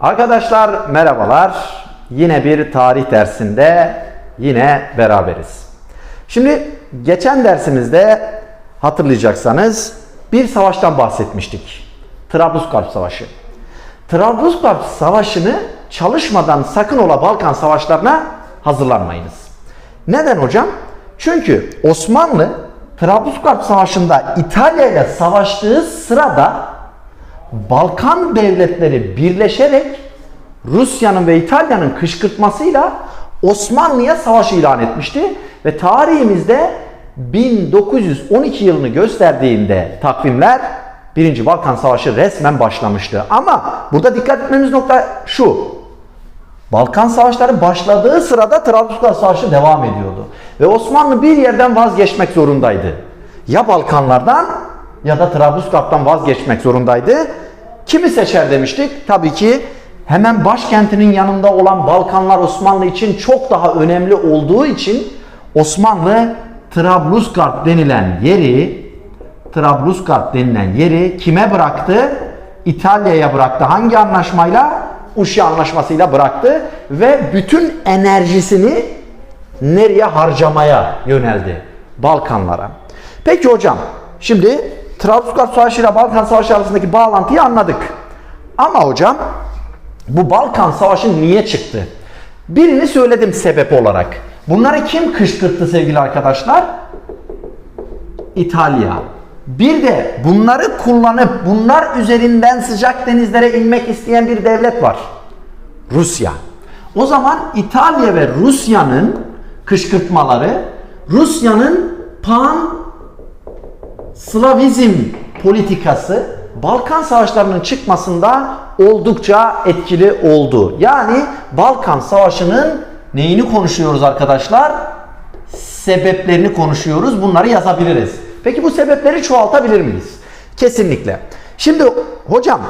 Arkadaşlar merhabalar. Yine bir tarih dersinde yine beraberiz. Şimdi geçen dersimizde hatırlayacaksanız bir savaştan bahsetmiştik. Trablusgarp Savaşı. Trablusgarp Savaşı'nı çalışmadan sakın ola Balkan Savaşlarına hazırlanmayınız. Neden hocam? Çünkü Osmanlı Trablusgarp Savaşı'nda İtalya ile savaştığı sırada Balkan devletleri birleşerek Rusya'nın ve İtalya'nın kışkırtmasıyla Osmanlı'ya savaş ilan etmişti ve tarihimizde 1912 yılını gösterdiğinde takvimler 1. Balkan Savaşı resmen başlamıştı. Ama burada dikkat etmemiz nokta şu. Balkan Savaşları başladığı sırada Trablusgarp Savaşı devam ediyordu. Ve Osmanlı bir yerden vazgeçmek zorundaydı. Ya Balkanlardan ya da Trablusgarp'tan vazgeçmek zorundaydı. Kimi seçer demiştik? Tabii ki hemen başkentinin yanında olan Balkanlar Osmanlı için çok daha önemli olduğu için Osmanlı Trablusgarp denilen yeri Trablusgarp denilen yeri kime bıraktı? İtalya'ya bıraktı. Hangi anlaşmayla? Uşi anlaşmasıyla bıraktı ve bütün enerjisini nereye harcamaya yöneldi? Balkanlara. Peki hocam, şimdi Trablusgarp Savaşı ile Balkan Savaşı arasındaki bağlantıyı anladık. Ama hocam, bu Balkan Savaşı niye çıktı? Birini söyledim sebep olarak. Bunları kim kışkırttı sevgili arkadaşlar? İtalya. Bir de bunları kullanıp bunlar üzerinden sıcak denizlere inmek isteyen bir devlet var. Rusya. O zaman İtalya ve Rusya'nın kışkırtmaları Rusya'nın pan Slavizm politikası Balkan savaşlarının çıkmasında oldukça etkili oldu. Yani Balkan Savaşı'nın neyini konuşuyoruz arkadaşlar? Sebeplerini konuşuyoruz. Bunları yazabiliriz. Peki bu sebepleri çoğaltabilir miyiz? Kesinlikle. Şimdi hocam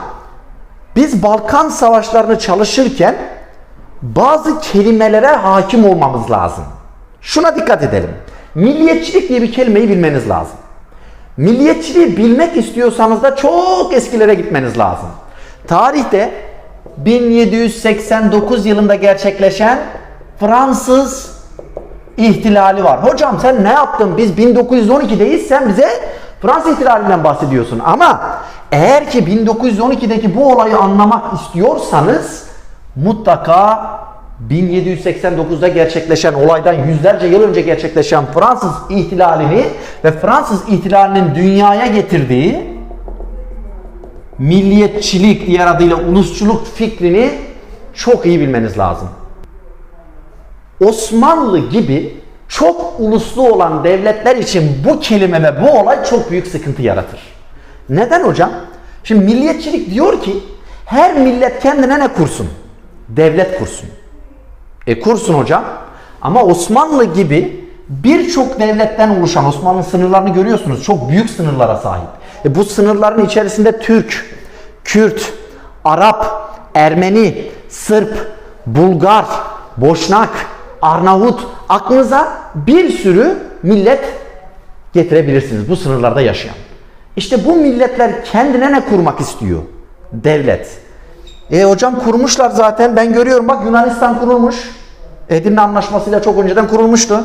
biz Balkan Savaşlarını çalışırken bazı kelimelere hakim olmamız lazım. Şuna dikkat edelim. Milliyetçilik diye bir kelimeyi bilmeniz lazım. Milliyetçiliği bilmek istiyorsanız da çok eskilere gitmeniz lazım. Tarihte 1789 yılında gerçekleşen Fransız ihtilali var. Hocam sen ne yaptın? Biz 1912'deyiz. Sen bize Fransız ihtilalinden bahsediyorsun. Ama eğer ki 1912'deki bu olayı anlamak istiyorsanız mutlaka 1789'da gerçekleşen olaydan yüzlerce yıl önce gerçekleşen Fransız ihtilalini ve Fransız ihtilalinin dünyaya getirdiği milliyetçilik diğer adıyla ulusçuluk fikrini çok iyi bilmeniz lazım. Osmanlı gibi çok uluslu olan devletler için bu kelime ve bu olay çok büyük sıkıntı yaratır. Neden hocam? Şimdi milliyetçilik diyor ki her millet kendine ne kursun? Devlet kursun. E kursun hocam. Ama Osmanlı gibi birçok devletten oluşan Osmanlı sınırlarını görüyorsunuz. Çok büyük sınırlara sahip. E bu sınırların içerisinde Türk, Kürt, Arap, Ermeni, Sırp, Bulgar, Boşnak, Arnavut aklınıza bir sürü millet getirebilirsiniz bu sınırlarda yaşayan. İşte bu milletler kendine ne kurmak istiyor? Devlet. E hocam kurmuşlar zaten ben görüyorum bak Yunanistan kurulmuş. Edirne Anlaşması'yla çok önceden kurulmuştu.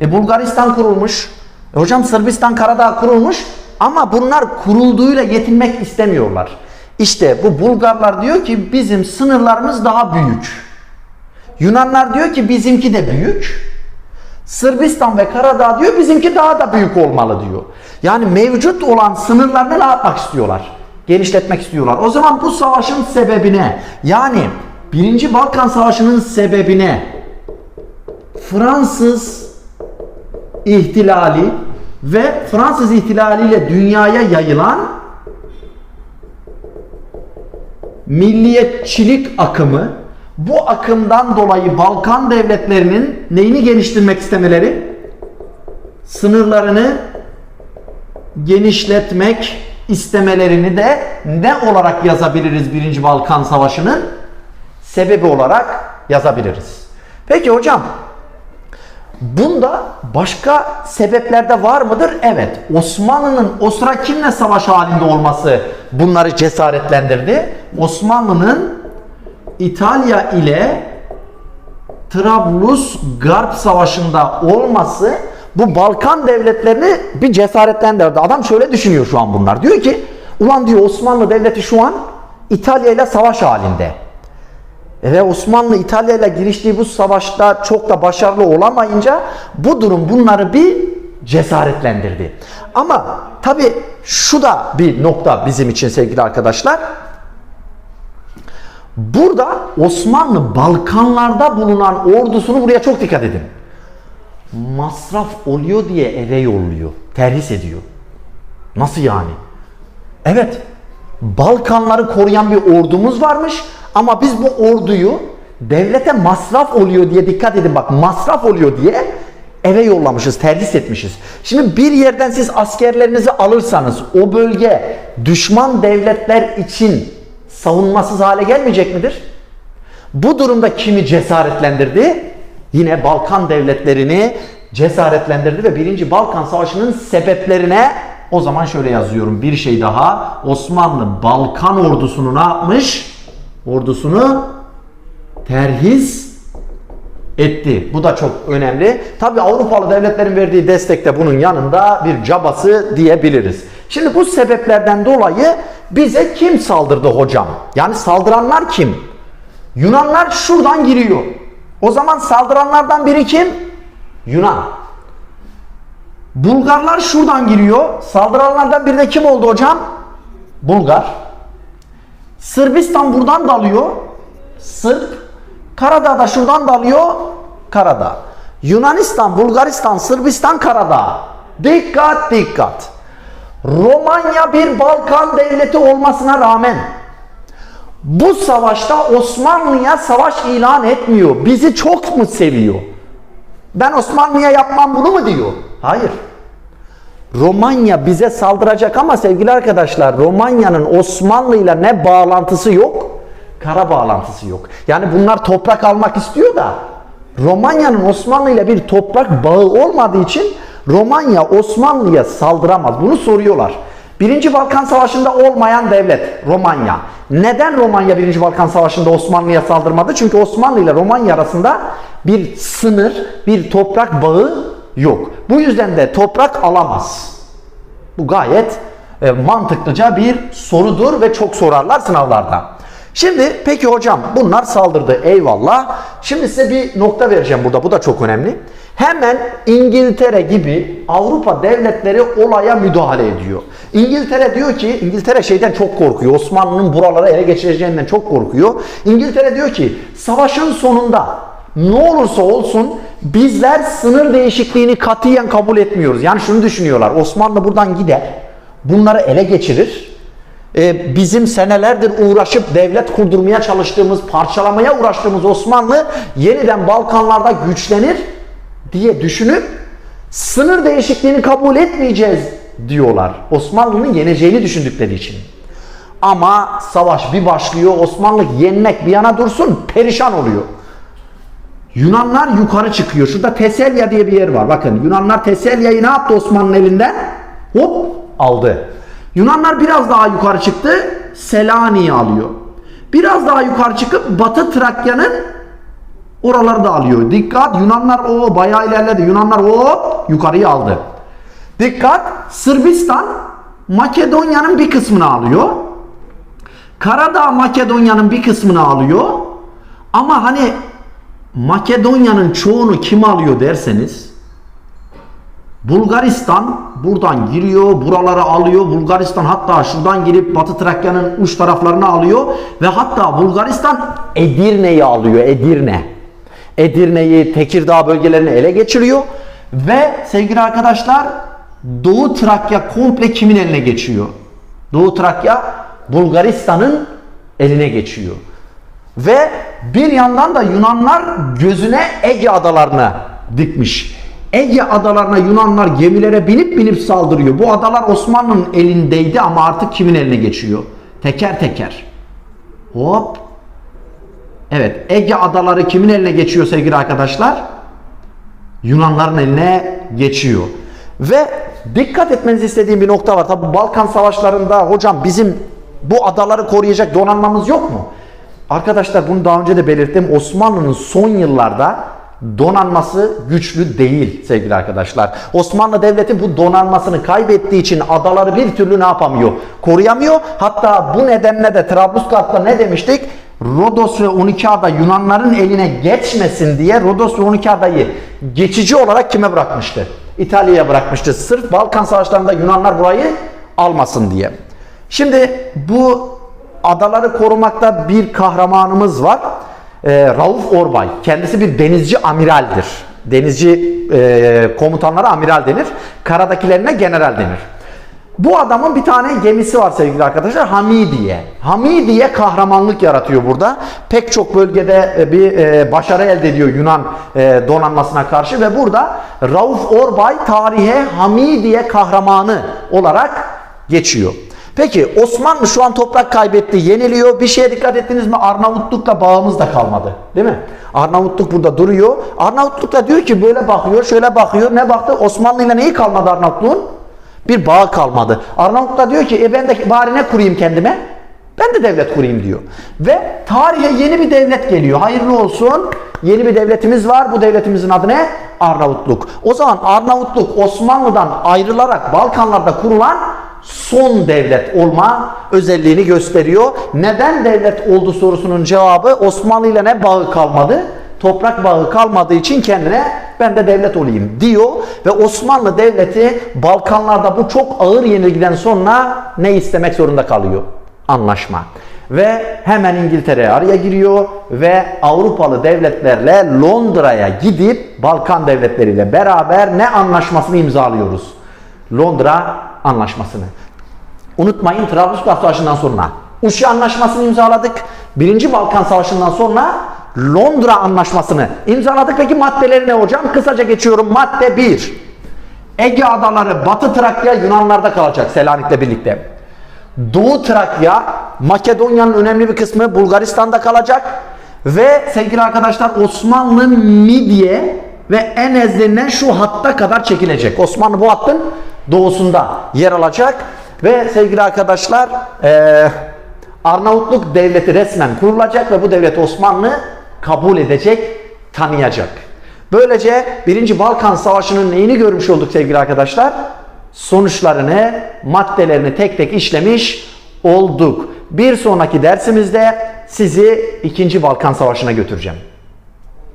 E Bulgaristan kurulmuş. E hocam Sırbistan Karadağ kurulmuş ama bunlar kurulduğuyla yetinmek istemiyorlar. İşte bu Bulgarlar diyor ki bizim sınırlarımız daha büyük. Yunanlar diyor ki bizimki de büyük. Sırbistan ve Karadağ diyor bizimki daha da büyük olmalı diyor. Yani mevcut olan sınırlarını ne yapmak istiyorlar? Genişletmek istiyorlar. O zaman bu savaşın sebebine yani 1. Balkan Savaşı'nın sebebine Fransız ihtilali ve Fransız ihtilaliyle dünyaya yayılan milliyetçilik akımı bu akımdan dolayı Balkan devletlerinin neyini geliştirmek istemeleri? Sınırlarını genişletmek istemelerini de ne olarak yazabiliriz 1. Balkan Savaşı'nın? Sebebi olarak yazabiliriz. Peki hocam Bunda başka sebepler de var mıdır? Evet. Osmanlı'nın o sıra kimle savaş halinde olması bunları cesaretlendirdi? Osmanlı'nın İtalya ile Trablus Garp Savaşı'nda olması bu Balkan devletlerini bir cesaretlendirdi. Adam şöyle düşünüyor şu an bunlar. Diyor ki ulan diyor Osmanlı Devleti şu an İtalya ile savaş halinde. E Ve Osmanlı İtalya ile giriştiği bu savaşta çok da başarılı olamayınca bu durum bunları bir cesaretlendirdi. Ama tabi şu da bir nokta bizim için sevgili arkadaşlar. Burada Osmanlı Balkanlarda bulunan ordusunu buraya çok dikkat edin. Masraf oluyor diye eve yolluyor. Terhis ediyor. Nasıl yani? Evet. Balkanları koruyan bir ordumuz varmış ama biz bu orduyu devlete masraf oluyor diye dikkat edin bak masraf oluyor diye eve yollamışız, terhis etmişiz. Şimdi bir yerden siz askerlerinizi alırsanız o bölge düşman devletler için savunmasız hale gelmeyecek midir? Bu durumda kimi cesaretlendirdi? Yine Balkan devletlerini cesaretlendirdi ve 1. Balkan Savaşı'nın sebeplerine o zaman şöyle yazıyorum bir şey daha. Osmanlı Balkan ordusunu ne yapmış? Ordusunu terhis etti. Bu da çok önemli. Tabi Avrupalı devletlerin verdiği destek de bunun yanında bir cabası diyebiliriz. Şimdi bu sebeplerden dolayı bize kim saldırdı hocam? Yani saldıranlar kim? Yunanlar şuradan giriyor. O zaman saldıranlardan biri kim? Yunan. Bulgarlar şuradan giriyor. Saldıranlardan biri de kim oldu hocam? Bulgar. Sırbistan buradan dalıyor. Sırp. Karadağ da şuradan dalıyor. Karadağ. Yunanistan, Bulgaristan, Sırbistan, Karadağ. Dikkat dikkat. Romanya bir Balkan devleti olmasına rağmen bu savaşta Osmanlı'ya savaş ilan etmiyor. Bizi çok mu seviyor? Ben Osmanlı'ya yapmam bunu mu diyor? Hayır. Romanya bize saldıracak ama sevgili arkadaşlar Romanya'nın Osmanlı ile ne bağlantısı yok? Kara bağlantısı yok. Yani bunlar toprak almak istiyor da Romanya'nın Osmanlı ile bir toprak bağı olmadığı için Romanya Osmanlı'ya saldıramaz. Bunu soruyorlar. Birinci Balkan Savaşı'nda olmayan devlet Romanya. Neden Romanya Birinci Balkan Savaşı'nda Osmanlı'ya saldırmadı? Çünkü Osmanlı ile Romanya arasında bir sınır, bir toprak bağı yok. Bu yüzden de toprak alamaz. Bu gayet e, mantıklıca bir sorudur ve çok sorarlar sınavlarda. Şimdi peki hocam bunlar saldırdı eyvallah. Şimdi size bir nokta vereceğim burada. Bu da çok önemli. Hemen İngiltere gibi Avrupa devletleri olaya müdahale ediyor. İngiltere diyor ki, İngiltere şeyden çok korkuyor. Osmanlı'nın buraları ele geçireceğinden çok korkuyor. İngiltere diyor ki, savaşın sonunda ne olursa olsun bizler sınır değişikliğini katiyen kabul etmiyoruz. Yani şunu düşünüyorlar. Osmanlı buradan gider, bunları ele geçirir. Ee, bizim senelerdir uğraşıp devlet kurdurmaya çalıştığımız, parçalamaya uğraştığımız Osmanlı yeniden Balkanlarda güçlenir diye düşünüp sınır değişikliğini kabul etmeyeceğiz diyorlar. Osmanlı'nın yeneceğini düşündükleri için. Ama savaş bir başlıyor, Osmanlı yenmek bir yana dursun, perişan oluyor. Yunanlar yukarı çıkıyor. Şurada Teselya diye bir yer var. Bakın Yunanlar Teselya'yı ne yaptı Osmanlı'nın elinden? Hop aldı. Yunanlar biraz daha yukarı çıktı. Selanik'i alıyor. Biraz daha yukarı çıkıp Batı Trakya'nın oraları da alıyor. Dikkat Yunanlar o bayağı ilerledi. Yunanlar o yukarıyı aldı. Dikkat Sırbistan Makedonya'nın bir kısmını alıyor. Karadağ Makedonya'nın bir kısmını alıyor. Ama hani Makedonya'nın çoğunu kim alıyor derseniz Bulgaristan buradan giriyor, buraları alıyor. Bulgaristan hatta şuradan girip Batı Trakya'nın uç taraflarını alıyor ve hatta Bulgaristan Edirne'yi alıyor. Edirne. Edirne'yi, Tekirdağ bölgelerini ele geçiriyor ve sevgili arkadaşlar Doğu Trakya komple kimin eline geçiyor? Doğu Trakya Bulgaristan'ın eline geçiyor. Ve bir yandan da Yunanlar gözüne Ege adalarına dikmiş. Ege adalarına Yunanlar gemilere binip binip saldırıyor. Bu adalar Osmanlı'nın elindeydi ama artık kimin eline geçiyor? Teker teker. Hop. Evet Ege adaları kimin eline geçiyor sevgili arkadaşlar? Yunanların eline geçiyor. Ve dikkat etmenizi istediğim bir nokta var. Tabi Balkan savaşlarında hocam bizim bu adaları koruyacak donanmamız yok mu? Arkadaşlar bunu daha önce de belirttim. Osmanlı'nın son yıllarda donanması güçlü değil sevgili arkadaşlar. Osmanlı Devleti bu donanmasını kaybettiği için adaları bir türlü ne yapamıyor? Koruyamıyor. Hatta bu nedenle de Trablusgarp'ta ne demiştik? Rodos ve 12 ada Yunanların eline geçmesin diye Rodos ve 12 adayı geçici olarak kime bırakmıştı? İtalya'ya bırakmıştı. Sırf Balkan Savaşları'nda Yunanlar burayı almasın diye. Şimdi bu adaları korumakta bir kahramanımız var. Ee, Rauf Orbay. Kendisi bir denizci amiraldir. Denizci e, komutanlara amiral denir. Karadakilerine general denir. Bu adamın bir tane gemisi var sevgili arkadaşlar. Hamidiye. Hamidiye kahramanlık yaratıyor burada. Pek çok bölgede e, bir e, başarı elde ediyor Yunan e, donanmasına karşı ve burada Rauf Orbay tarihe Hamidiye kahramanı olarak geçiyor. Peki Osmanlı şu an toprak kaybetti, yeniliyor. Bir şeye dikkat ettiniz mi? Arnavutluk'la bağımız da kalmadı. Değil mi? Arnavutluk burada duruyor. Arnavutluk da diyor ki böyle bakıyor, şöyle bakıyor. Ne baktı? Osmanlı ile neyi kalmadı Arnavutluğun? Bir bağ kalmadı. Arnavut da diyor ki e ben de bari ne kurayım kendime? Ben de devlet kurayım diyor. Ve tarihe yeni bir devlet geliyor. Hayırlı olsun. Yeni bir devletimiz var. Bu devletimizin adı ne? Arnavutluk. O zaman Arnavutluk Osmanlı'dan ayrılarak Balkanlarda kurulan son devlet olma özelliğini gösteriyor. Neden devlet oldu sorusunun cevabı Osmanlı ile ne bağı kalmadı? Toprak bağı kalmadığı için kendine ben de devlet olayım diyor ve Osmanlı devleti Balkanlarda bu çok ağır yenilgiden sonra ne istemek zorunda kalıyor? Anlaşma. Ve hemen İngiltere araya giriyor ve Avrupalı devletlerle Londra'ya gidip Balkan devletleriyle beraber ne anlaşmasını imzalıyoruz? Londra anlaşmasını. Unutmayın Trablusgarp Savaşı'ndan sonra Uşi Anlaşması'nı imzaladık. Birinci Balkan Savaşı'ndan sonra Londra Anlaşması'nı imzaladık. Peki maddeleri ne hocam? Kısaca geçiyorum. Madde 1. Ege adaları Batı Trakya Yunanlarda kalacak Selanik'le birlikte. Doğu Trakya Makedonya'nın önemli bir kısmı Bulgaristan'da kalacak. Ve sevgili arkadaşlar Osmanlı Midye ve Enez denilen şu hatta kadar çekilecek. Osmanlı bu hattın doğusunda yer alacak. Ve sevgili arkadaşlar eee Arnavutluk devleti resmen kurulacak ve bu devlet Osmanlı kabul edecek, tanıyacak. Böylece 1. Balkan Savaşı'nın neyini görmüş olduk sevgili arkadaşlar? Sonuçlarını, maddelerini tek tek işlemiş olduk. Bir sonraki dersimizde sizi 2. Balkan Savaşı'na götüreceğim.